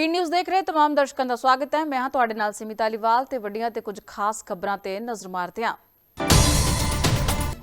P news ਦੇਖ ਰਹੇ ਤਮਾਮ ਦਰਸ਼ਕਾਂ ਦਾ ਸਵਾਗਤ ਹੈ। ਮੈਂ ਹਾਂ ਤੁਹਾਡੇ ਨਾਲ ਸਿਮਿਤਾ ਅਲੀਵਾਲ ਤੇ ਵੱਡੀਆਂ ਤੇ ਕੁਝ ਖਾਸ ਖਬਰਾਂ ਤੇ ਨਜ਼ਰ ਮਾਰਦੇ ਹਾਂ।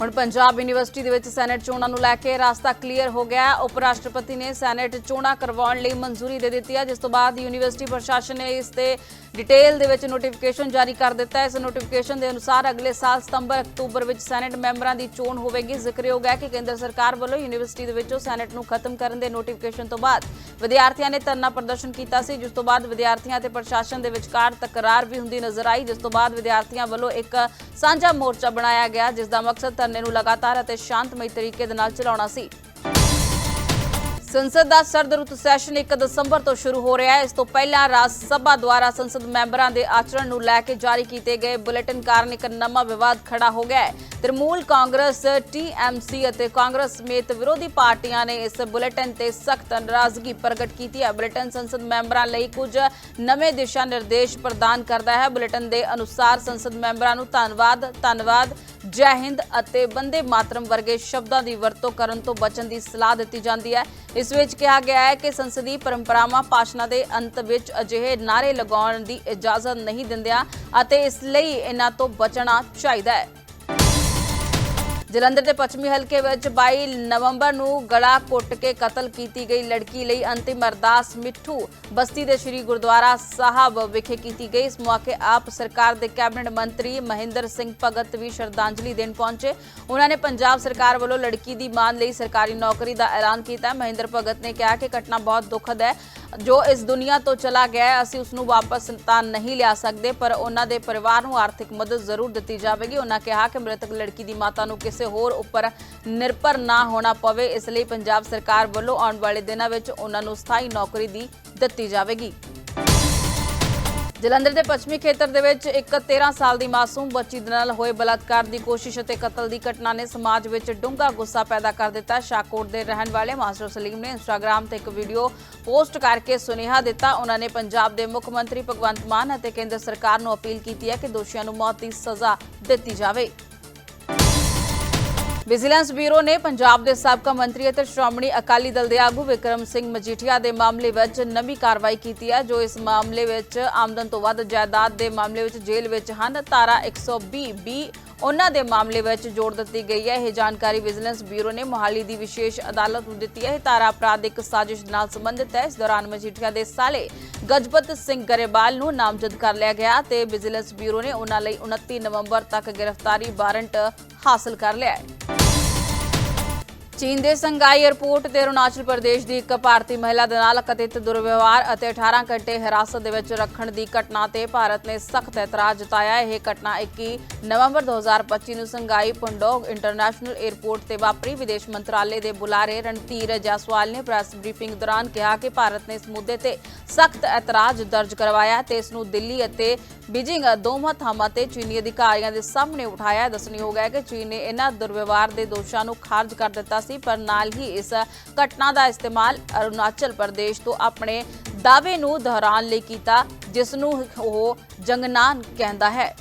ਹੁਣ ਪੰਜਾਬ ਯੂਨੀਵਰਸਿਟੀ ਦੇ ਵਿੱਚ ਸੈਨੇਟ ਚੋਣਾਂ ਨੂੰ ਲੈ ਕੇ ਰਾਸਤਾ ਕਲੀਅਰ ਹੋ ਗਿਆ ਉਪ ਰਾਸ਼ਟਰਪਤੀ ਨੇ ਸੈਨੇਟ ਚੋਣਾਂ ਕਰਵਾਉਣ ਲਈ ਮਨਜ਼ੂਰੀ ਦੇ ਦਿੱਤੀ ਹੈ। ਜਿਸ ਤੋਂ ਬਾਅਦ ਯੂਨੀਵਰਸਿਟੀ ਪ੍ਰਸ਼ਾਸਨ ਨੇ ਇਸ ਤੇ ਡਿਟੇਲ ਦੇ ਵਿੱਚ ਨੋਟੀਫਿਕੇਸ਼ਨ ਜਾਰੀ ਕਰ ਦਿੱਤਾ ਹੈ। ਇਸ ਨੋਟੀਫਿਕੇਸ਼ਨ ਦੇ ਅਨੁਸਾਰ ਅਗਲੇ ਸਾਲ ਸਤੰਬਰ, ਅਕਤੂਬਰ ਵਿੱਚ ਸੈਨੇਟ ਮੈਂਬਰਾਂ ਦੀ ਚੋਣ ਹੋਵੇਗੀ। ਜ਼ਿਕਰਯੋਗ ਹੈ ਕਿ ਕੇਂਦਰ ਸਰਕਾਰ ਵੱਲੋਂ ਯੂਨੀਵਰਸਿਟੀ ਦੇ ਵਿੱਚੋਂ ਸੈਨੇਟ ਨੂੰ ਖਤਮ ਕਰਨ ਦੇ ਨੋਟੀਫਿਕੇਸ਼ਨ ਤੋਂ ਬਾਅਦ ਵਿਦਿਆਰਥੀਆਂ ਨੇ ਧਰਨਾ ਪ੍ਰਦਰਸ਼ਨ ਕੀਤਾ ਸੀ, ਜਿਸ ਤੋਂ ਬਾਅਦ ਵਿਦਿਆਰਥੀਆਂ ਅਤੇ ਪ੍ਰਸ਼ਾਸਨ ਦੇ ਵਿਚਕਾਰ ਤਕਰਾਰ ਵੀ ਹੁੰਦੀ ਨਜ਼ਰ ਆਈ, ਜਿਸ ਤੋਂ ਬਾਅਦ ਵਿਦਿਆਰਥੀਆਂ ਵੱਲੋਂ ਇੱਕ ਸਾਂਝਾ ਮੋਰਚਾ ਬਣਾਇਆ ਗਿਆ, ਜਿਸ ਦਾ ਮਕਸਦ ਧਰਨੇ ਨੂੰ ਲਗਾਤਾਰ ਅਤੇ ਸ਼ਾਂਤਮਈ ਤਰੀਕੇ ਦੇ ਨਾਲ ਚਲਾਉਣਾ ਸੀ। ਸੰਸਦ ਦਾ ਸਰਦ ਰੁੱਤ ਸੈਸ਼ਨ 1 ਦਸੰਬਰ ਤੋਂ ਸ਼ੁਰੂ ਹੋ ਰਿਹਾ ਹੈ। ਇਸ ਤੋਂ ਪਹਿਲਾਂ ਰਾਜ ਸਭਾ ਦੁਆਰਾ ਸੰਸਦ ਮੈਂਬਰਾਂ ਦੇ ਆਚਰਣ ਨੂੰ ਲੈ ਕੇ ਜਾਰੀ ਕੀਤੇ ਗਏ ਬੁਲੇਟਿਨ ਕਾਰਨ ਇੱਕ ਨਵਾਂ ਵਿਵਾਦ ਖੜਾ ਹੋ ਗਿਆ ਹੈ। ਤ੍ਰਿਮੂਲ ਕਾਂਗਰਸ ਟੀਐਮਸੀ ਅਤੇ ਕਾਂਗਰਸ ਸਮੇਤ ਵਿਰੋਧੀ ਪਾਰਟੀਆਂ ਨੇ ਇਸ ਬੁਲੇਟਿਨ ਤੇ ਸਖਤ ਨਾਰਾਜ਼ਗੀ ਪ੍ਰਗਟ ਕੀਤੀ ਹੈ। ਬੁਲੇਟਿਨ ਸੰਸਦ ਮੈਂਬਰਾਂ ਲਈ ਕੁਝ ਨਵੇਂ ਦਿਸ਼ਾ ਨਿਰਦੇਸ਼ ਪ੍ਰਦਾਨ ਕਰਦਾ ਹੈ। ਬੁਲੇਟਿਨ ਦੇ ਅਨੁਸਾਰ ਸੰਸਦ ਮੈਂਬਰਾਂ ਨੂੰ ਧੰਨਵਾਦ ਧੰਨਵਾਦ, ਜੈ ਹਿੰਦ ਅਤੇ ਬੰਦੇ ਮਾਤਰਮ ਵਰਗੇ ਸ਼ਬਦਾਂ ਦੀ ਵਰਤੋਂ ਕਰਨ ਤੋਂ ਬਚਣ ਦੀ ਸਲਾਹ ਦਿੱਤੀ ਜਾਂਦੀ ਹੈ। ਇਸ ਵਿੱਚ ਕਿਹਾ ਗਿਆ ਹੈ ਕਿ ਸੰਸਦੀ ਪਰੰਪਰਾਵਾਂ ਭਾਸ਼ਣਾਂ ਦੇ ਅੰਤ ਵਿੱਚ ਅਜਿਹੇ ਨਾਰੇ ਲਗਾਉਣ ਦੀ ਇਜਾਜ਼ਤ ਨਹੀਂ ਦਿੰਦਿਆਂ ਅਤੇ ਇਸ ਲਈ ਇਹਨਾਂ ਤੋਂ ਬਚਣਾ ਚਾਹੀਦਾ ਹੈ। ਜਲੰਧਰ ਦੇ ਪੱਛਮੀ ਹਲਕੇ ਵਿੱਚ 22 ਨਵੰਬਰ ਨੂੰ ਗਲਾ ਕੁੱਟ ਕੇ ਕਤਲ ਕੀਤੀ ਗਈ ਲੜਕੀ ਲਈ ਅੰਤਿਮ ਅਰਦਾਸ ਮਿੱਠੂ ਬਸਤੀ ਦੇ ਸ੍ਰੀ ਗੁਰਦੁਆਰਾ ਸਾਹਿਬ ਵਿਖੇ ਕੀਤੀ ਗਈ। ਇਸ ਮੌਕੇ ਆਪ ਸਰਕਾਰ ਦੇ ਕੈਬਨਿਟ ਮੰਤਰੀ ਮਹਿੰਦਰ ਸਿੰਘ ਭਗਤ ਵੀ ਸ਼ਰਧਾਂਜਲੀ ਦੇਣ ਪਹੁੰਚੇ। ਉਹਨਾਂ ਨੇ ਪੰਜਾਬ ਸਰਕਾਰ ਵੱਲੋਂ ਲੜਕੀ ਦੀ ਮਾਂ ਲਈ ਸਰਕਾਰੀ ਨੌਕਰੀ ਦਾ ਐਲਾਨ ਕੀਤਾ। ਮਹਿੰਦਰ ਭਗਤ ਨੇ ਕਿਹਾ ਕਿ ਘਟਨਾ ਬਹੁਤ ਦੁਖਦ ਹੈ। ਜੋ ਇਸ ਦੁਨੀਆ ਤੋਂ ਚਲਾ ਗਿਆ ਅਸੀਂ ਉਸ ਨੂੰ ਵਾਪਸ ਤਾਂ ਨਹੀਂ ਲਿਆ ਸਕਦੇ, ਪਰ ਉਹਨਾਂ ਦੇ ਪਰਿਵਾਰ ਨੂੰ ਆਰਥਿਕ ਮਦਦ ਜ਼ਰੂਰ ਦਿੱਤੀ ਜਾਵੇਗੀ। ਉਹਨਾਂ ਕਿਹਾ ਕਿ ਮ੍ਰਿਤਕ ਲੜਕੀ ਦੀ ਮਾਤਾ ਨੂੰ ਕਿਸੇ ਹੋਰ ਉੱਪਰ ਨਿਰਭਰ ਨਾ ਹੋਣਾ ਪਵੇ, ਇਸ ਲਈ ਪੰਜਾਬ ਸਰਕਾਰ ਵੱਲੋਂ ਆਉਣ ਵਾਲੇ ਦਿਨਾਂ ਵਿੱਚ ਉਹਨਾਂ ਨੂੰ ਸਥਾਈ ਨੌਕਰੀ ਦੀ ਦਿੱਤੀ ਜਾਵੇਗੀ। ਜਲੰਧਰ ਦੇ ਪੱਛਮੀ ਖੇਤਰ ਦੇ ਵਿੱਚ ਇੱਕ 13 ਸਾਲ ਦੀ ਮਾਸੂਮ ਬੱਚੀ ਦੇ ਨਾਲ ਹੋਏ ਬਲਾਤਕਾਰ ਦੀ ਕੋਸ਼ਿਸ਼ ਅਤੇ ਕਤਲ ਦੀ ਘਟਨਾ ਨੇ ਸਮਾਜ ਵਿੱਚ ਡੂੰਘਾ ਗੁੱਸਾ ਪੈਦਾ ਕਰ ਦਿੱਤਾ। ਸ਼ਾਕੋਟ ਦੇ ਰਹਿਣ ਵਾਲੇ ਮਾਸਟਰ ਸਲੀਮ ਨੇ ਇੰਸਟਾਗ੍ਰam ਤੇ ਇੱਕ ਵੀਡੀਓ ਪੋਸਟ ਕਰਕੇ ਸੁਨੇਹਾ ਦਿੱਤਾ। ਉਹਨਾਂ ਨੇ ਪੰਜਾਬ ਦੇ ਮੁੱਖ ਮੰਤਰੀ ਭਗਵੰਤ ਮਾਨ ਅਤੇ ਕੇਂਦਰ ਸਰਕਾਰ ਨੂੰ ਅਪੀਲ ਕੀਤੀ ਹੈ ਕਿ ਦੋਸ਼ੀਆਂ ਨੂੰ ਮੌਤ ਦੀ ਸਜ਼ਾ ਦਿੱਤੀ ਜਾਵੇ। ਵਿਜੀਲੈਂਸ ਬਿਊਰੋ ਨੇ ਪੰਜਾਬ ਦੇ ਸਾਬਕਾ ਮੰਤਰੀ ਅਤੇ ਸ਼੍ਰੋਮਣੀ ਅਕਾਲੀ ਦਲ ਦੇ ਆਗੂ ਵਿਕਰਮ ਸਿੰਘ ਮਜੀਠੀਆ ਦੇ ਮਾਮਲੇ ਵਿੱਚ ਨਵੀਂ ਕਾਰਵਾਈ ਕੀਤੀ ਹੈ, ਜੋ ਇਸ ਮਾਮਲੇ ਵਿੱਚ ਆਮਦਨ ਤੋਂ ਵੱਧ ਜਾਇਦਾਦ ਦੇ ਮਾਮਲੇ ਵਿੱਚ ਜੇਲ੍ਹ ਵਿੱਚ ਹਨ। ਧਾਰਾ 120 ਬੀ ਉਹਨਾਂ ਦੇ ਮਾਮਲੇ ਵਿੱਚ ਜੋੜ ਦਿੱਤੀ ਗਈ ਹੈ। ਇਹ ਜਾਣਕਾਰੀ ਵਿਜੀਲੈਂਸ ਬਿਊਰੋ ਨੇ ਮੋਹਾਲੀ ਦੀ ਵਿਸ਼ੇਸ਼ ਅਦਾਲਤ ਨੂੰ ਦਿੱਤੀ ਹੈ। ਇਹ ਧਾਰਾ ਅਪਰਾਧਿਕ ਸਾਜ਼ਿਸ਼ ਨਾਲ ਸੰਬੰਧਿਤ ਹੈ। ਇਸ ਦੌਰਾਨ ਮਜੀਠੀਆ ਦੇ ਸਾਲੇ ਗਜਪਤ ਸਿੰਘ ਗਰੇਵਾਲ ਨੂੰ ਨਾਮਜ਼ਦ ਕਰ ਲਿਆ ਗਿਆ ਤੇ ਵਿਜੀਲੈਂਸ ਬਿਊਰੋ ਨੇ ਉਹਨਾਂ ਲਈ 29 ਨਵੰਬਰ ਤੱਕ ਗ੍ਰਿਫਤਾਰੀ ਵਾਰੰਟ ਹਾਸਲ ਕਰ ਲਿਆ ਹੈ। ਚੀਨ ਦੇ ਸੰਗਾਈ 에ਅਰਪੋਰਟ ਤੇ ਅਰੁਣਾਚਲ ਪ੍ਰਦੇਸ਼ ਦੀ ਇੱਕ ਭਾਰਤੀ ਮਹਿਲਾ ਦੇ ਨਾਲ ਕਥਿਤ ਦੁਰਵਿਵਹਾਰ ਅਤੇ 18 ਘੰਟੇ ਹਿਰਾਸਤ ਦੇ ਵਿੱਚ ਰੱਖਣ ਦੀ ਘਟਨਾ ਤੇ ਭਾਰਤ ਨੇ ਸਖਤ ਇਤਰਾਜ਼ ਜਤਾਇਆ। ਇਹ ਘਟਨਾ 21 ਨਵੰਬਰ 2025 ਨੂੰ ਸੰਗਾਈ ਪੁੰਡੋਗ ਇੰਟਰਨੈਸ਼ਨਲ 에ਅਰਪੋਰਟ ਤੇ ਵਾਪਰੀ। ਵਿਦੇਸ਼ ਮੰਤਰਾਲੇ ਦੇ ਬੁਲਾਰੇ ਰਣਧੀਰ ਜਾਸਵਾਲ ਨੇ ਪ੍ਰੈਸ ਬਰੀਫਿੰਗ ਦੌਰਾਨ ਕਿਹਾ ਕਿ ਭਾਰਤ ਨੇ ਇਸ ਮੁੱਦੇ ਤੇ ਸਖਤ ਇਤਰਾਜ਼ ਦਰਜ ਕਰਵਾਇਆ ਤੇ ਇਸ ਨੂੰ ਦਿੱਲੀ ਅਤੇ ਬੀਜਿੰਗ ਦੋਵਾਂ ਥਾਵਾਂ ਤੇ ਚੀਨੀ ਅਧਿਕਾਰੀਆਂ ਦੇ ਸਾਹਮਣੇ ਉਠਾਇਆ। ਦੱਸਣੀ ਹੋ ਗਿਆ ਕਿ ਚੀਨ ਨੇ ਇਹਨਾਂ ਦੁਰਵਿਵਹਾਰ ਦੇ ਦੋਸ਼ਾਂ ਨੂੰ ਖਾਰਜ ਕਰ ਦਿੱਤਾ ਸੀ, ਪਰ ਨਾਲ ਹੀ ਇਸ ਘਟਨਾ ਦਾ ਇਸਤੇਮਾਲ ਅਰੁਣਾਚਲ ਪ੍ਰਦੇਸ਼ ਤੋਂ ਆਪਣੇ ਦਾਅਵੇ ਨੂੰ ਦੁਹਰਾਉਣ ਲਈ ਕੀਤਾ, ਜਿਸ ਨੂੰ ਉਹ ਜੰਗਨਾਨ ਕਹਿੰਦਾ ਹੈ।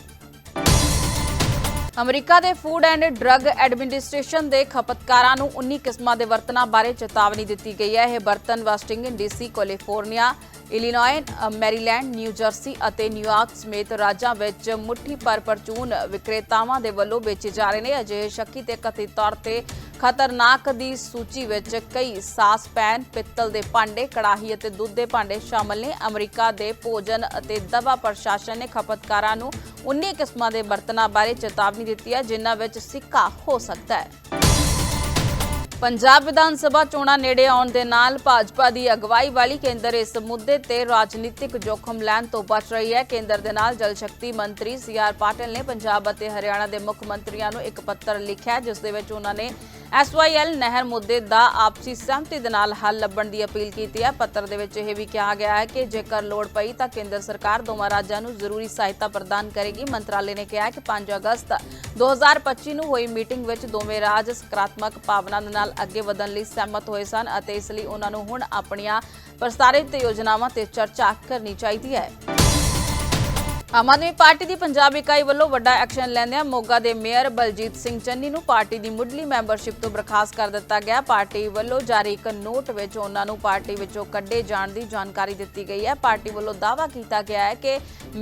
ਅਮਰੀਕਾ ਦੇ ਫੂਡ ਐਂਡ ਡਰੱਗ ਐਡਮਿਨਿਸਟ੍ਰੇਸ਼ਨ ਦੇ ਖਪਤਕਾਰਾਂ ਨੂੰ 19 ਕਿਸਮਾਂ ਦੇ ਬਰਤਨਾਂ ਬਾਰੇ ਚੇਤਾਵਨੀ ਦਿੱਤੀ ਗਈ ਹੈ। ਇਹ ਬਰਤਨ Washington DC, California Illinois Maryland, New Jersey ਅਤੇ ਨਿਊਯਾਰਕ ਸਮੇਤ ਰਾਜਾਂ ਵਿੱਚ ਮੁੱਠੀ ਭਰ ਪਰਚੂਨ ਵਿਕਰੇਤਾਵਾਂ ਦੇ ਵੱਲੋਂ ਵੇਚੇ ਜਾ ਰਹੇ ਨੇ। ਅਜਿਹੇ ਸ਼ੱਕੀ ਤੇ ਕਥਿਤ ਤੌਰ ਤੇ ਖਤਰਨਾਕ ਦੀ ਸੂਚੀ ਵਿੱਚ ਕਈ ਸਾਸ ਪੈਨ, ਪਿੱਤਲ ਦੇ ਭਾਂਡੇ, ਕੜਾਹੀ ਅਤੇ ਦੁੱਧ ਦੇ ਭਾਂਡੇ ਸ਼ਾਮਲ ਨੇ। ਅਮਰੀਕਾ ਦੇ ਭੋਜਨ ਅਤੇ ਦਵਾ ਪ੍ਰਸ਼ਾਸਨ ਨੇ ਖਪਤਕਾਰਾਂ ਨੂੰ 19 ਕਿਸਮਾਂ ਦੇ ਬਰਤਨਾਂ ਬਾਰੇ ਚੇਤਾਵਨੀ ਦਿੱਤੀ ਹੈ, ਜਿਨ੍ਹਾਂ ਵਿੱਚ ਸਿੱਕਾ ਹੋ ਸਕਦਾ ਹੈ। ਪੰਜਾਬ ਵਿਧਾਨ ਸਭਾ ਚੋਣਾਂ ਨੇੜੇ ਆਉਣ ਦੇ ਨਾਲ ਭਾਜਪਾ ਦੀ ਅਗਵਾਈ ਵਾਲੀ ਕੇਂਦਰ ਇਸ ਮੁੱਦੇ ਤੇ ਰਾਜਨੀਤਿਕ ਜੋਖਮ ਲੈਣ ਤੋਂ ਬਚ ਰਹੀ ਹੈ। ਕੇਂਦਰ ਦੇ ਨਾਲ ਜਲ ਸ਼ਕਤੀ ਮੰਤਰੀ ਸੀ ਆਰ ਪਾਟਿਲ ਨੇ ਪੰਜਾਬ ਅਤੇ ਹਰਿਆਣਾ ਦੇ ਮੁੱਖ ਮੰਤਰੀਆਂ ਨੂੰ ਇੱਕ ਪੱਤਰ ਲਿਖਿਆ, ਜਿਸ ਦੇ ਵਿੱਚ ਉਹਨਾਂ ਨੇ ਐਸਵਾਈਐਲ ਨਹਿਰ ਮੁੱਦੇ ਦਾ ਆਪਸੀ ਸਹਿਮਤੀ ਦੇ ਨਾਲ ਹੱਲ ਲੱਭਣ ਦੀ ਅਪੀਲ ਕੀਤੀ ਹੈ। ਪੱਤਰ ਦੇ ਵਿੱਚ ਇਹ ਵੀ ਕਿਹਾ ਗਿਆ ਹੈ ਕਿ ਜੇਕਰ ਲੋੜ ਪਈ ਤਾਂ ਕੇਂਦਰ ਸਰਕਾਰ ਦੋਵਾਂ ਰਾਜਾਂ ਨੂੰ ਜ਼ਰੂਰੀ ਸਹਾਇਤਾ ਪ੍ਰਦਾਨ ਕਰੇਗੀ। ਮੰਤਰਾਲੇ ਨੇ ਕਿਹਾ ਕਿ 5 ਅਗਸਤ 2025 ਨੂੰ ਹੋਈ ਮੀਟਿੰਗ ਵਿੱਚ ਦੋਵੇਂ ਰਾਜ ਸਕਾਰਾਤਮਕ ਭਾਵਨਾ ਦੇ ਨਾਲ ਅੱਗੇ ਵਧਣ ਲਈ ਸਹਿਮਤ ਹੋਏ ਸਨ ਅਤੇ ਇਸ ਲਈ ਉਹਨਾਂ ਨੂੰ ਹੁਣ ਆਪਣੀਆਂ ਪ੍ਰਸਤਾਰਿਤ ਯੋਜਨਾਵਾਂ ਤੇ ਚਰਚਾ ਕਰਨੀ ਚਾਹੀਦੀ ਹੈ। ਆਮ ਆਦਮੀ ਪਾਰਟੀ ਦੀ ਪੰਜਾਬ ਇਕਾਈ ਵੱਲੋਂ ਵੱਡਾ ਐਕਸ਼ਨ ਲੈਂਦਿਆਂ ਮੋਗਾ ਦੇ ਮੇਅਰ ਬਲਜੀਤ ਸਿੰਘ ਚੰਨੀ ਨੂੰ ਪਾਰਟੀ ਦੀ ਮੁੱਢਲੀ ਮੈਂਬਰਸ਼ਿਪ ਤੋਂ ਬਰਖਾਸਤ ਕਰ ਦਿੱਤਾ ਗਿਆ। ਪਾਰਟੀ ਵੱਲੋਂ ਜਾਰੀ ਇੱਕ ਨੋਟ ਵਿੱਚ ਉਹਨਾਂ ਨੂੰ ਪਾਰਟੀ ਵਿੱਚੋਂ ਕੱਢੇ ਜਾਣ ਦੀ ਜਾਣਕਾਰੀ ਦਿੱਤੀ ਗਈ ਹੈ। ਪਾਰਟੀ ਵੱਲੋਂ ਦਾਅਵਾ ਕੀਤਾ ਗਿਆ ਹੈ ਕਿ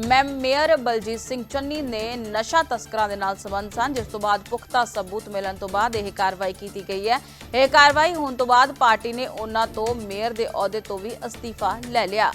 ਮੈਮ ਮੇਅਰ ਬਲਜੀਤ ਸਿੰਘ ਚੰਨੀ ਨੇ ਨਸ਼ਾ ਤਸਕਰਾਂ ਦੇ ਨਾਲ ਸੰਬੰਧ ਸਨ, ਜਿਸ ਤੋਂ ਬਾਅਦ ਪੁਖਤਾ ਸਬੂਤ ਮਿਲਣ ਤੋਂ ਬਾਅਦ ਇਹ ਕਾਰਵਾਈ ਕੀਤੀ ਗਈ ਹੈ। ਇਹ ਕਾਰਵਾਈ ਹੋਣ ਤੋਂ ਬਾਅਦ ਪਾਰਟੀ ਨੇ ਉਹਨਾਂ ਤੋਂ ਮੇਅਰ ਦੇ ਅਹੁਦੇ ਤੋਂ ਵੀ ਅਸਤੀਫਾ ਲੈ ਲਿਆ।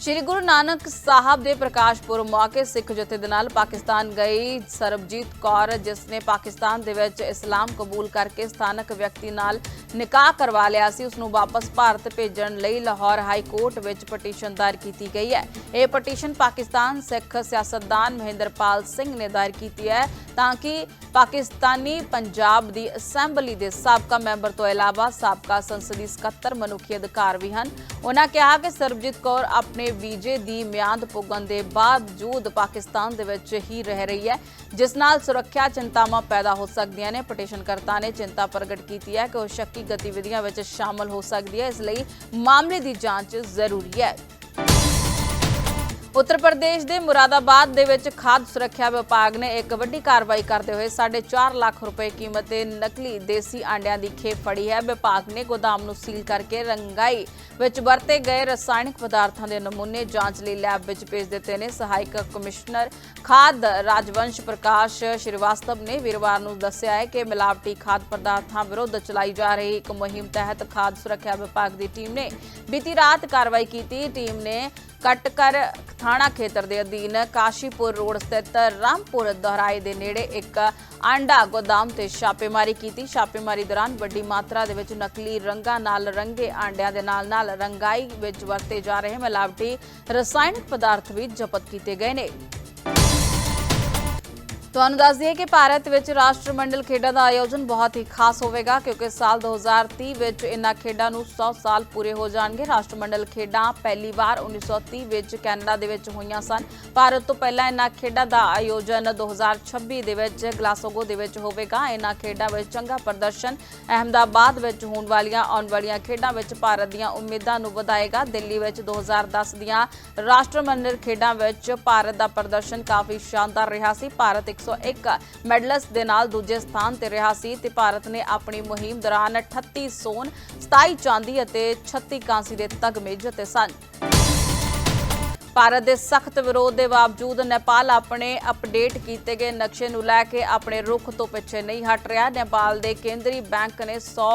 ਸ਼੍ਰੀ ਗੁਰੂ ਨਾਨਕ ਸਾਹਿਬ ਦੇ ਪ੍ਰਕਾਸ਼ ਪੁਰਬ ਮੌਕੇ ਸਿੱਖ ਜਥੇ ਦੇ ਨਾਲ ਪਾਕਿਸਤਾਨ ਗਈ ਸਰਬਜੀਤ ਕੌਰ, ਜਿਸ ਨੇ ਪਾਕਿਸਤਾਨ ਦੇ ਵਿੱਚ ਇਸਲਾਮ ਕਬੂਲ ਕਰਕੇ ਸਥਾਨਕ ਵਿਅਕਤੀ ਨਾਲ ਨਿਕਾਹ ਕਰਵਾ ਲਿਆ ਸੀ। ਉਸ ਨੂੰ ਵਾਪਸ ਭਾਰਤ ਭੇਜਣ ਲਈ ਲਾਹੌਰ ਹਾਈ ਕੋਰਟ ਵਿੱਚ ਪਟੀਸ਼ਨ ਦਾਇਰ ਕੀਤੀ ਗਈ ਹੈ। ਇਹ ਪਟੀਸ਼ਨ ਪਾਕਿਸਤਾਨ ਸਿੱਖ ਸਿਆਸਤਦਾਨ ਮਹਿੰਦਰਪਾਲ ਸਿੰਘ ਨੇ ਦਾਇਰ ਕੀਤੀ ਹੈ ਤਾਂ ਕਿ ਪਾਕਿਸਤਾਨੀ ਪੰਜਾਬ ਦੀ ਅਸੈਂਬਲੀ ਦੇ ਸਾਬਕਾ ਮੈਂਬਰ ਤੋਂ ਇਲਾਵਾ ਸਾਬਕਾ ਸੰਸਦੀ ਸਕੱਤਰ ਮਨੁੱਖੀ ਅਧਿਕਾਰ ਵੀ ਹਨ। ਉਹਨਾਂ ਕਿਹਾ ਕਿ ਸਰਬਜੀਤ ਕੌਰ ਆਪਣੇ ਵੀਜ਼ੇ ਦੀ ਮਿਆਦ ਪੁੱਗਣ ਦੇ ਬਾਵਜੂਦ ਪਾਕਿਸਤਾਨ ਦੇ ਵਿੱਚ ਹੀ ਰਹਿ ਰਹੀ ਹੈ, ਜਿਸ ਨਾਲ ਸੁਰੱਖਿਆ ਚਿੰਤਾਵਾਂ ਪੈਦਾ ਹੋ ਸਕਦੀਆਂ ਨੇ। ਪਟੀਸ਼ਨਕਰਤਾ ਨੇ ਚਿੰਤਾ ਪ੍ਰਗਟ ਕੀਤੀ ਹੈ ਕਿ ਉਹ ਸ਼ੱਕੀ ਗਤੀਵਿਧੀਆਂ ਵਿੱਚ ਸ਼ਾਮਲ ਹੋ ਸਕਦੀ ਹੈ। ਇਸ ਲਈ ਮਾਮਲੇ ਦੀ ਜਾਂਚ ਜ਼ਰੂਰੀ ਹੈ। ਉੱਤਰ ਪ੍ਰਦੇਸ਼ ਦੇ ਮੁਰਾਦਾਬਾਦ ਦੇ ਵਿੱਚ ਖਾਦ ਸੁਰੱਖਿਆ ਵਿਭਾਗ ਨੇ ਇੱਕ ਵੱਡੀ ਕਾਰਵਾਈ ਕਰਦੇ ਹੋਏ 4.5 ਲੱਖ ਰੁਪਏ ਕੀਮਤ ਦੇ ਨਕਲੀ ਦੇਸੀ ਆਂਡਿਆਂ ਦੀ ਖੇਪ ਫੜੀ ਹੈ। ਵਿਭਾਗ ਨੇ ਗੋਦਾਮ ਨੂੰ ਸੀਲ ਕਰਕੇ ਰੰਗਾਈ ਵਿੱਚ ਵਰਤੇ ਗਏ ਰਸਾਇਣਿਕ ਪਦਾਰਥਾਂ ਦੇ ਨਮੂਨੇ ਜਾਂਚ ਲਈ ਲੈਬ ਵਿੱਚ ਭੇਜ ਦਿੱਤੇ ਨੇ। ਸਹਾਇਕ ਕਮਿਸ਼ਨਰ ਖਾਦ ਰਾਜਵੰਸ਼ ਪ੍ਰਕਾਸ਼ ਸ਼੍ਰੀਵਾਸਤਵ ਨੇ ਵੀਰਵਾਰ ਨੂੰ ਦੱਸਿਆ ਹੈ ਕਿ ਮਿਲਾਵਟੀ ਖਾਦ ਪਦਾਰਥਾਂ ਵਿਰੁੱਧ ਚਲਾਈ ਜਾ ਰਹੀ ਇੱਕ ਮੁਹਿੰਮ ਤਹਿਤ ਖਾਦ ਸੁਰੱਖਿਆ ਵਿਭਾਗ ਦੀ ਟੀਮ ਨੇ ਬੀਤੀ ਰਾਤ ਕਾਰਵਾਈ ਕੀਤੀ। ਟੀਮ ਨੇ ਕਟਕਰ ਥਾਣਾ ਖੇਤਰ ਦੇ ਅਧੀਨ ਕਾਸ਼ੀਪੁਰ ਰੋਡ ਸਥਿਤ ਰਾਮਪੁਰ ਦਹਰਾਏ ਦੇ ਨੇੜੇ ਇੱਕ ਆਂਡਾ ਗੋਦਾਮ ਤੇ ਛਾਪੇਮਾਰੀ ਕੀਤੀ। ਛਾਪੇਮਾਰੀ ਦੌਰਾਨ ਵੱਡੀ ਮਾਤਰਾ ਦੇ ਵਿੱਚ ਨਕਲੀ ਰੰਗਾਂ ਨਾਲ ਰੰਗੇ ਆਂਡਿਆਂ ਦੇ ਨਾਲ-ਨਾਲ ਰੰਗਾਈ ਵਿੱਚ ਵਰਤੇ ਜਾ ਰਹੇ ਮਿਲਾਵਟੀ ਰਸਾਇਣਿਕ ਪਦਾਰਥ ਵੀ ਜ਼ਬਤ ਕੀਤੇ ਗਏ ਨੇ। ਤੁਹਾਨੂੰ ਦੱਸ ਦਈਏ ਕਿ ਭਾਰਤ ਵਿੱਚ ਰਾਸ਼ਟਰਮੰਡਲ ਖੇਡਾਂ ਦਾ ਆਯੋਜਨ ਬਹੁਤ ਹੀ ਖਾਸ ਹੋਵੇਗਾ, ਕਿਉਂਕਿ ਸਾਲ 2030 ਵਿੱਚ ਇਨ੍ਹਾਂ ਖੇਡਾਂ ਨੂੰ 100 ਸਾਲ ਪੂਰੇ ਹੋ ਜਾਣਗੇ। ਰਾਸ਼ਟਰਮੰਡਲ ਖੇਡਾਂ ਪਹਿਲੀ ਵਾਰ 1930 ਵਿੱਚ ਕੈਨੇਡਾ ਦੇ ਵਿੱਚ ਹੋਈਆਂ ਸਨ। ਭਾਰਤ ਤੋਂ ਪਹਿਲਾਂ ਇਨ੍ਹਾਂ ਖੇਡਾਂ ਦਾ ਆਯੋਜਨ 2026 ਦੇ ਵਿੱਚ ਗਲਾਸਗੋ ਦੇ ਵਿੱਚ ਹੋਵੇਗਾ। ਇਨ੍ਹਾਂ ਖੇਡਾਂ ਵਿੱਚ ਚੰਗਾ ਪ੍ਰਦਰਸ਼ਨ ਅਹਮਦਾਬਾਦ ਵਿੱਚ ਹੋਣ ਵਾਲੀਆਂ, ਆਉਣ ਵਾਲੀਆਂ ਖੇਡਾਂ ਵਿੱਚ ਭਾਰਤ ਦੀਆਂ ਉਮੀਦਾਂ ਨੂੰ ਵਧਾਏਗਾ। ਦਿੱਲੀ ਵਿੱਚ 2010 ਦੀਆਂ ਰਾਸ਼ਟਰਮੰਡਲ ਖੇਡਾਂ ਵਿੱਚ ਭਾਰਤ ਦਾ ਪ੍ਰਦਰਸ਼ਨ ਕਾਫੀ ਸ਼ਾਨਦਾਰ ਰਿਹਾ ਸੀ। ਭਾਰਤ 101 ਮੈਡਲਸ ਦੇ ਨਾਲ ਦੂਜੇ ਸਥਾਨ ਤੇ ਰਿਹਾ ਸੀ ਤੇ ਭਾਰਤ ਨੇ ਆਪਣੀ ਮੁਹਿੰਮ ਦੌਰਾਨ 38 ਸੋਨ 27 ਚਾਂਦੀ ਅਤੇ 36 ਕਾਂਸੀ ਦੇ ਤਗਮੇ ਜਿੱਤੇ ਸਨ। ਭਾਰਤ ਦੇ ਸਖਤ ਵਿਰੋਧ ਦੇ ਬਾਵਜੂਦ ਨੇਪਾਲ ਆਪਣੇ ਅਪਡੇਟ ਕੀਤੇ ਗਏ ਨਕਸ਼ੇ ਨੂੰ ਲੈ ਕੇ ਆਪਣੇ ਰੁਖ ਤੋਂ ਪਿੱਛੇ ਨਹੀਂ ਹਟ ਰਿਹਾ। ਨੇਪਾਲ ਦੇ ਕੇਂਦਰੀ ਬੈਂਕ ਨੇ 100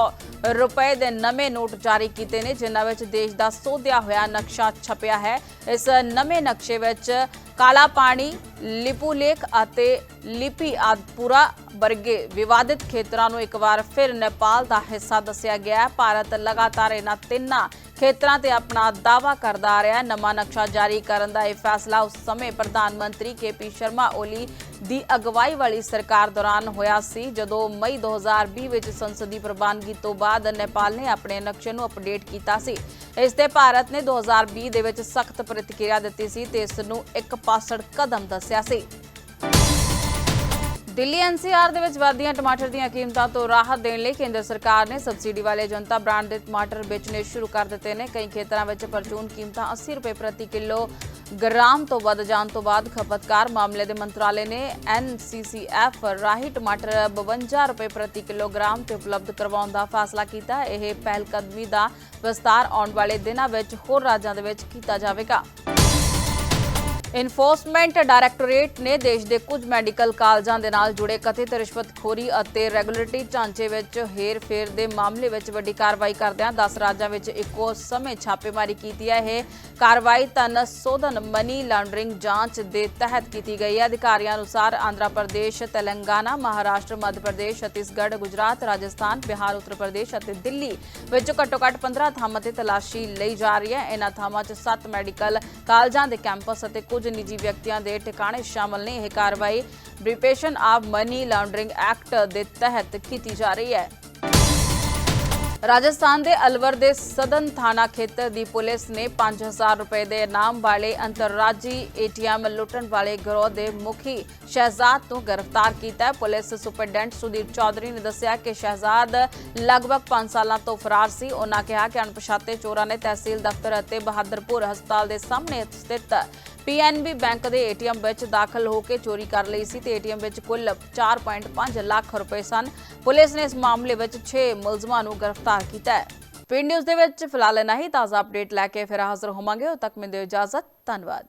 ਰੁਪਏ ਦੇ ਨਵੇਂ ਨੋਟ ਜਾਰੀ ਕੀਤੇ ਨੇ, ਜਿਨ੍ਹਾਂ ਵਿੱਚ ਦੇਸ਼ ਦਾ ਸੋਧਿਆ ਹੋਇਆ ਨਕਸ਼ਾ ਛਪਿਆ ਹੈ। ਇਸ ਨਵੇਂ ਨਕਸ਼ੇ ਵਿੱਚ ਕਾਲਾ ਪਾਣੀ, ਲਿਪੂ ਲੇਕ ਅਤੇ ਲਿਪੀ ਆਦਪੁਰਾ ਵਰਗੇ ਵਿਵਾਦਿਤ ਖੇਤਰਾਂ ਨੂੰ ਇੱਕ ਵਾਰ ਫਿਰ ਨੇਪਾਲ ਦਾ ਹਿੱਸਾ ਦੱਸਿਆ ਗਿਆ ਹੈ। ਭਾਰਤ ਲਗਾਤਾਰ ਇਹਨਾਂ ਤਿੰਨਾਂ ਖੇਤਰਾਂ ਤੇ ਆਪਣਾ ਦਾਅਵਾ ਕਰਦਾ ਆ ਰਿਹਾ ਹੈ। ਨਵਾਂ ਨਕਸ਼ਾ ਜਾਰੀ ਕਰਨ ਦਾ ਇਹ ਫੈਸਲਾ ਉਸ ਸਮੇਂ ਪ੍ਰਧਾਨ ਮੰਤਰੀ ਕੇਪੀ ਸ਼ਰਮਾ, ਓਲੀ ਦੀ ਅਗਵਾਈ ਵਾਲੀ ਸਰਕਾਰ ਦੌਰਾਨ ਹੋਇਆ ਸੀ, ਜਦੋਂ ਮਈ 2020 ਵਿੱਚ ਸੰਸਦੀ ਪ੍ਰਵਾਨਗੀ ਤੋਂ ਬਾਅਦ ਨੇਪਾਲ ਨੇ ਆਪਣੇ ਨਕਸ਼ੇ ਨੂੰ ਅਪਡੇਟ ਕੀਤਾ ਸੀ। ਇਸ ਤੇ ਭਾਰਤ ਨੇ 2020 ਦੇ ਵਿੱਚ ਸਖਤ ਪ੍ਰਤੀਕਿਰਿਆ ਦਿੱਤੀ ਸੀ ਤੇ ਇਸ ਨੂੰ ਇੱਕ ਪਾਸੜ ਕਦਮ ਦੱਸਿਆ ਸੀ। ਦਿੱਲੀ ਐਨਸੀਆਰ ਦੇ ਵਿੱਚ ਵਧਦੀਆਂ ਟਮਾਟਰ ਦੀਆਂ ਕੀਮਤਾਂ ਤੋਂ ਰਾਹਤ ਦੇਣ ਲਈ ਕੇਂਦਰ ਸਰਕਾਰ ਨੇ ਸਬਸਿਡੀ ਵਾਲੇ ਜਨਤਾ ਬ੍ਰਾਂਡ ਦੇ ਟਮਾਟਰ ਵੇਚਣੇ ਸ਼ੁਰੂ ਕਰ ਦਿੱਤੇ ਨੇ। ਕਈ ਖੇਤਰਾਂ ਵਿੱਚ ਪਰਚੂਨ ਕੀਮਤਾਂ 80 ਰੁਪਏ ਪ੍ਰਤੀ ਕਿਲੋ ਗ੍ਰਾਮ ਤੋਂ ਵੱਧ ਜਾਣ ਤੋਂ ਬਾਅਦ ਖਪਤਕਾਰ ਮਾਮਲੇ ਦੇ ਮੰਤਰਾਲੇ ਨੇ ਐਨਸੀਸੀਐਫ ਰਾਹੀਂ ਟਮਾਟਰ 52 ਰੁਪਏ ਪ੍ਰਤੀ ਕਿਲੋਗ੍ਰਾਮ ਤੇ ਉਪਲਬਧ ਕਰਵਾਉਣ ਦਾ ਫੈਸਲਾ ਕੀਤਾ। ਇਹ ਪਹਿਲ ਕਦਮੀ ਦਾ ਵਿਸਤਾਰ ਆਉਣ ਵਾਲੇ ਦਿਨਾਂ ਵਿੱਚ ਹੋਰ ਰਾਜਾਂ ਦੇ ਵਿੱਚ ਕੀਤਾ ਜਾਵੇਗਾ। ਇਨਫੋਰਸਮੈਂਟ ਡਾਇਰੈਕਟੋਰੇਟ ਨੇ ਦੇਸ਼ ਦੇ ਕੁਝ ਮੈਡੀਕਲ ਕਾਲਜਾਂ ਦੇ ਨਾਲ ਜੁੜੇ ਕਥਿਤ ਰਿਸ਼ਵਤਖੋਰੀ ਅਤੇ ਰੈਗੂਲੇਟਰੀ ਢਾਂਚੇ ਵਿੱਚ ਹੇਰ-ਫੇਰ ਦੇ ਮਾਮਲੇ ਵਿੱਚ ਵੱਡੀ ਕਾਰਵਾਈ ਕਰਦਿਆਂ 10 ਰਾਜਾਂ ਵਿੱਚ ਇੱਕੋ ਸਮੇਂ ਛਾਪੇਮਾਰੀ ਕੀਤੀ ਹੈ। ਇਹ ਕਾਰਵਾਈ ਧਨ ਸੋਧਨ ਮਨੀ ਲਾਂਡਰਿੰਗ ਜਾਂਚ ਦੇ ਤਹਿਤ ਕੀਤੀ ਗਈ ਹੈ। ਅਧਿਕਾਰੀਆਂ ਅਨੁਸਾਰ ਆਂਧਰਾ ਪ੍ਰਦੇਸ਼, ਤੇਲੰਗਾਨਾ, ਮਹਾਰਾਸ਼ਟਰ, ਮੱਧ ਪ੍ਰਦੇਸ਼, ਛੱਤੀਸਗੜ੍ਹ, ਗੁਜਰਾਤ, ਰਾਜਸਥਾਨ, ਬਿਹਾਰ, ਉੱਤਰ ਪ੍ਰਦੇਸ਼ ਅਤੇ ਦਿੱਲੀ ਵਿੱਚ ਘੱਟੋ-ਘੱਟ 15 ਥਾਵਾਂ ਤੇ ਤਲਾਸ਼ੀ ਲਈ ਜਾ ਰਹੀ ਹੈ। ਇਹਨਾਂ ਥਾਵਾਂ 'ਚ 7 ਮੈਡੀਕਲ ਕਾਲਜਾਂ ਦੇ ਕੈਂਪਸ ਅਤੇ ਕੁਝ ਨਿੱਜੀ ਵਿਅਕਤੀਆਂ ਦੇ ਟਿਕਾਣੇ ਸ਼ਾਮਲ ਨੇ। ਇਹ ਕਾਰਵਾਈ prevention of money laundering act ਦੇ ਤਹਿਤ ਕੀਤੀ ਜਾ ਰਹੀ ਹੈ। ਰਾਜਸਥਾਨ ਦੇ ਅਲਵਰ ਦੇ ਸਦਨ ਥਾਣਾ ਖੇਤਰ ਦੀ ਪੁਲਿਸ ਨੇ 5000 ਰੁਪਏ ਦੇ ਇਨਾਮ ਵਾਲੇ ਅੰਤਰਰਾਜੀ ਏਟੀਐਮ ਲੁੱਟਣ ਵਾਲੇ ਗਰੋਹ ਦੇ ਮੁਖੀ ਸ਼ਹਿਜ਼ਾਦ ਤੋਂ ਗ੍ਰਿਫਤਾਰ ਕੀਤਾ ਹੈ। ਪੁਲਿਸ ਸੁਪਰਡੈਂਟ ਸੁਦੀਪ ਚੌਧਰੀ ਨੇ ਦੱਸਿਆ ਕਿ ਸ਼ਹਿਜ਼ਾਦ ਲਗਭਗ 5 ਸਾਲਾਂ ਤੋਂ ਫਰਾਰ ਸੀ। ਉਹਨਾਂ ਕਿਹਾ ਕਿ ਅਣਪਛਾਤੇ ਚੋਰਾਂ ਨੇ ਤਹਿਸੀਲ ਦਫ਼ਤਰ ਅਤੇ ਬਹਾਦਰਪੁਰ ਹਸਪਤਾਲ ਦੇ ਸਾਹਮਣੇ ਸਥਿਤ ਪੀਐਨਬੀ ਬੈਂਕ ਦੇ ਏਟੀਐਮ ਵਿੱਚ ਦਾਖਲ ਹੋ ਕੇ ਚੋਰੀ ਕਰ ਲਈ ਸੀ ਤੇ ਏਟੀਐਮ ਵਿੱਚ ਕੁੱਲ 4.5 ਲੱਖ ਰੁਪਏ ਸਨ। ਪੁਲਿਸ ਨੇ ਇਸ ਮਾਮਲੇ ਵਿੱਚ 6 ਮੁਲਜ਼ਮਾਂ ਨੂੰ ਗ੍ਰਿਫਤਾਰ ਕੀਤਾ ਹੈ। ਪਿੰਡ ਨਿਊਜ਼ ਦੇ ਵਿੱਚ ਫਿਲਹਾਲ ਇਨਾ ਹੀ। ਤਾਜ਼ਾ ਅਪਡੇਟ ਲੈ ਕੇ ਫਿਰ ਹਾਜ਼ਰ ਹੋਵਾਂਗੇ। ਉਦੋਂ ਤੱਕ ਮੈਨੂੰ ਦਿਓ ਇਜਾਜ਼ਤ। ਧੰਨਵਾਦ।